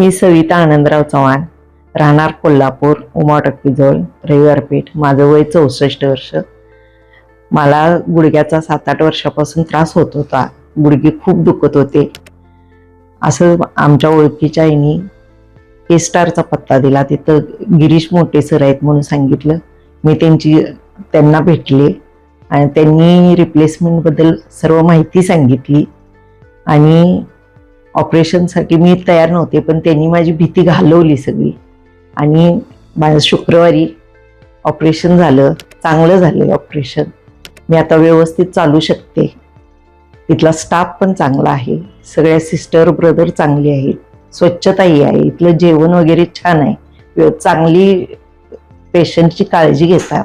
मी सविता आनंदराव चव्हाण. राहणार कोल्हापूर उमाटक्कीजवळ रविवारपेठ. माझं वय चौसष्ट वर्ष. मला गुडघ्याचा सात आठ वर्षापासून त्रास होत होता. गुडघे खूप दुखत होते. असं आमच्या ओळखीच्या आईनी के स्टारचा पत्ता दिला. तिथं गिरीश मोठे सर आहेत म्हणून सांगितलं. मी त्यांची त्यांना भेटले. आणि त्यांनी रिप्लेसमेंटबद्दल सर्व माहिती सांगितली. आणि ऑपरेशनसाठी मी तयार नव्हते पण त्यांनी माझी भीती घालवली सगळी. आणि माझं शुक्रवारी ऑपरेशन झालं चांगलं झालं ऑपरेशन. मी आता व्यवस्थित चालू शकते. इथला स्टाफ पण चांगला आहे. सगळ्या सिस्टर ब्रदर चांगली आहेत. स्वच्छताही आहे. इथलं जेवण वगैरे छान आहे. चांगली पेशंटची काळजी घेतात.